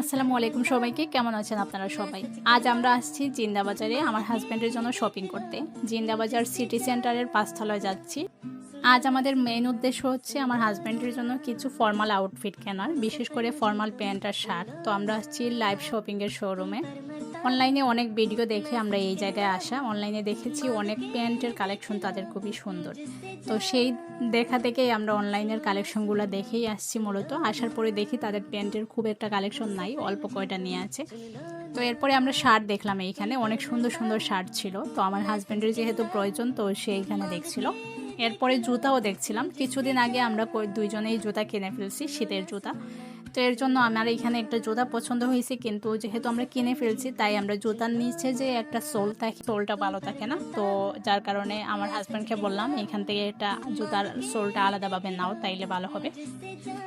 আসসালামু আলাইকুম সবাইকে। কেমন আছেন আপনারা সবাই? আজ আমরা আসছি জিন্দাবাজারে আমার হাজব্যান্ডের জন্য শপিং করতে। জিন্দাবাজার সিটি সেন্টারের পাঁচতলায় যাচ্ছি। আজ আমাদের মেইন উদ্দেশ্য হচ্ছে আমার হাজব্যান্ডের জন্য কিছু ফর্মাল আউটফিট কেনার, বিশেষ করে ফর্মাল প্যান্ট আর শার্ট তো আমরা আসছি লাইভ শপিংয়ের শোরুমে অনলাইনে অনেক ভিডিও দেখে আমরা এই জায়গায় আসা। অনলাইনে দেখেছি অনেক প্যান্টের কালেকশন তাদের খুবই সুন্দর। তো সেই দেখা থেকেই আমরা অনলাইনের কালেকশনগুলো দেখেই আসছি মূলত। আসার পরে দেখি তাদের প্যান্টের খুব একটা কালেকশন নাই, অল্প কয়টা নিয়ে আছে। তো এরপরে আমরা শার্ট দেখলাম এইখানে। অনেক সুন্দর সুন্দর শার্ট ছিল। তো আমার হাজব্যান্ডের যেহেতু প্রয়োজন, তো সে এইখানে দেখছিল। এরপরে জুতাও দেখছিলাম। কিছুদিন আগে আমরা দুইজনেই জুতা কিনে ফেলছি, শীতের জুতা। তো এর জন্য আমার এখানে একটা জুতা পছন্দ হয়েছে, কিন্তু যেহেতু আমরা কিনে ফেলছি, তাই আমরা জুতার নিচে যে একটা সোল থাকে, সোলটা ভালো থাকে না। তো যার কারণে আমার হাজব্যান্ডকে বললাম, এখান থেকে এটা জুতার সোলটা আলাদাভাবে নাও, তাইলে ভালো হবে।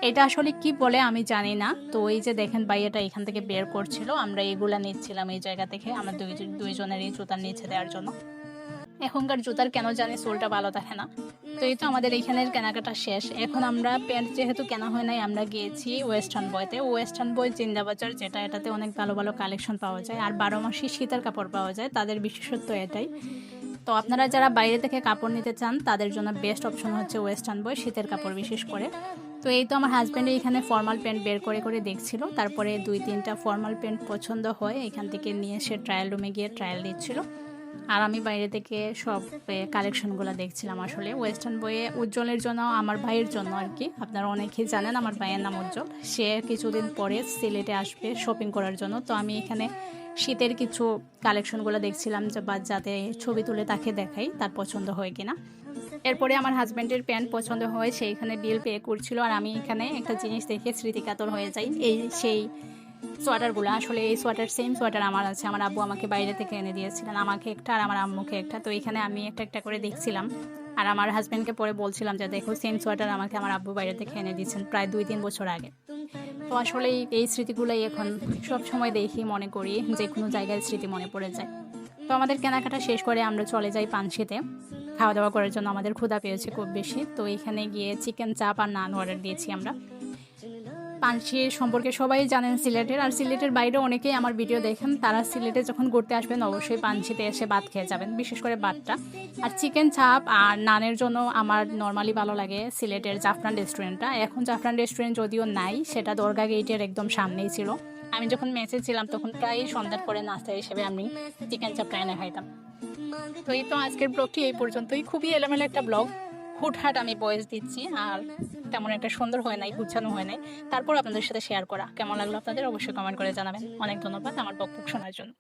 এটা আসলে কি বলে আমি জানি না। তো এই যে দেখেন ভাইয়াটা এখান থেকে বের করছিল, আমরা এগুলা নিচ্ছিলাম এই জায়গা থেকে, আমার দুই দুইজনের এই জুতার নিচে দেওয়ার জন্য। এখনকার জুতার কেন জানি সোলটা ভালো থাকে না। তো এই তো আমাদের এইখানের কেনাকাটা শেষ। এখন আমরা প্যান্ট যেহেতু কেনা হয় নাই, আমরা গিয়েছি ওয়েস্টার্ন বয়তে ওয়েস্টার্ন বয় জিন্দাবাজার যেটা এটাতে অনেক ভালো ভালো কালেকশন পাওয়া যায়। আর বারো মাসই শীতের কাপড় পাওয়া যায়, তাদের বিশেষত্ব এটাই। তো আপনারা যারা বাইরে থেকে কাপড় নিতে চান, তাদের জন্য বেস্ট অপশন হচ্ছে ওয়েস্টার্ন বয় শীতের কাপড় বিশেষ করে। তো এই তো আমার হাজব্যান্ড এখানে ফর্মাল প্যান্ট বের করে করে দেখছিল। তারপরে দুই তিনটা ফর্মাল প্যান্ট পছন্দ হয়, এখান থেকে নিয়ে সে ট্রায়াল রুমে গিয়ে ট্রায়াল দিচ্ছিল। আর আমি বাইরে থেকে সব কালেকশনগুলো দেখছিলাম আসলে। ওয়েস্টার্ন বইয়ে উজ্জ্বলের জন্য, আমার ভাইয়ের জন্য আর কি। আপনারা অনেকেই জানেন আমার ভাইয়ের নাম উজ্জ্বল। সে কিছুদিন পরে সিলেটে আসবে শপিং করার জন্য। তো আমি এখানে শীতের কিছু কালেকশনগুলো দেখছিলাম, যে, বা, যাতে ছবি তুলে তাকে দেখাই তার পছন্দ হয় কিনা। এরপরে আমার হাজব্যান্ডের প্যান্ট পছন্দ হয়, সেইখানে বিল পে করছিল। আর আমি এখানে একটা জিনিস দেখে স্মৃতিকাতর হয়ে যাই। এই সেই সোয়াটারগুলো, আসলে এই সোয়াটার সেম সোয়াটার আমার আছে। আমার আব্বু আমাকে বাইরে থেকে এনে দিয়েছিলেন, আমাকে একটা আর আমার আম্মুকে একটা। তো এখানে আমি একটা একটা করে দেখছিলাম। আর আমার হাজব্যান্ডকে পরে বলছিলাম যে, দেখো সেম সোয়াটার আমাকে আমার আব্বু বাইরে থেকে এনে দিয়েছেন প্রায় দুই তিন বছর আগে। তো আসলে এই- স্মৃতিগুলোই এখন সব সময় দেখি, মনে করি, যে কোনো জায়গায় স্মৃতি মনে পড়ে যায়। তো আমাদের কেনাকাটা শেষ করে আমরা চলে যাই পানশিতে। খাওয়া দাওয়া করার জন্য আমাদের ক্ষুধা পেয়েছে খুব বেশি। তো এখানে গিয়ে চিকেন চাপ আর নান অর্ডার দিয়েছি আমরা। পানশির সম্পর্কে সবাই জানেন সিলেটের, আর সিলেটের বাইরে অনেকেই আমার ভিডিও দেখেন। তারা সিলেটে যখন ঘুরতে আসবেন, অবশ্যই পানশিতে এসে ভাত খেয়ে যাবেন, বিশেষ করে ভাতটা। আর চিকেন চাপ আর নানের জন্য আমার নর্মালি ভালো লাগে সিলেটের জাফরান রেস্টুরেন্টটা। এখন জাফরান রেস্টুরেন্ট যদিও নাই, সেটা দরগা গেটের একদম সামনেই ছিল। আমি যখন মেসে ছিলাম, তখন প্রায় সন্ধ্যার পরে নাস্তা হিসেবে আমি চিকেন চাপটা এনে খাইতাম। তো এই তো আজকের ব্লগটি এই পর্যন্তই। খুবই এলোমেলো একটা ব্লগ। হুটহাট আমি বয়েস দিচ্ছি, আর তেমন একটা সুন্দর হয় নাই, গুছানো হয় নাই। তারপর আপনাদের সাথে শেয়ার করা কেমন লাগল আপনাদের অবশ্যই কমেন্ট করে জানাবেন। অনেক ধন্যবাদ আমার বকবুক শোনার জন্য।